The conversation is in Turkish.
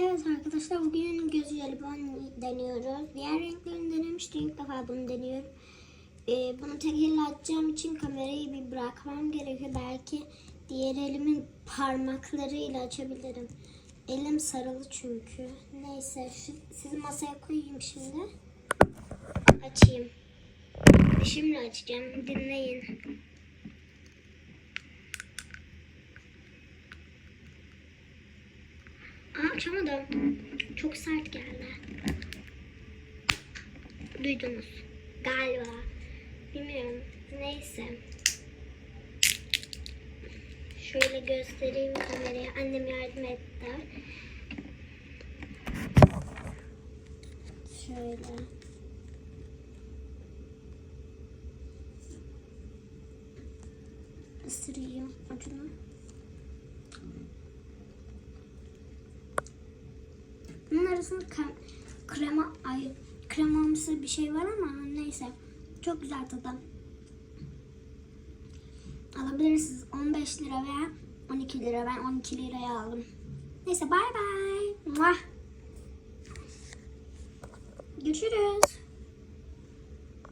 Evet arkadaşlar bugün göz jelibon deniyoruz. Diğer renklerini denemiştim. İlk defa bunu deniyorum. Ee, bunu tek elle açacağım için kamerayı bir bırakmam gerekiyor. Belki diğer elimin parmaklarıyla açabilirim. Elim sarılı çünkü. Neyse sizi masaya koyayım şimdi. Açayım. Şimdi açacağım. Dinleyin. Aa açamadım. Çok sert geldi. Duydunuz. Galiba. Bilmiyorum. Neyse. Şöyle göstereyim kameraya. Annem yardım etti. Şöyle. Isırayım ucunu. Bunun arasında krem, krema, ay, kremamsı bir şey var ama neyse. Çok güzel tadı. Alabilirsiniz 15 lira veya 12 lira. Ben 12 liraya aldım. Neyse bay bay. Görüşürüz.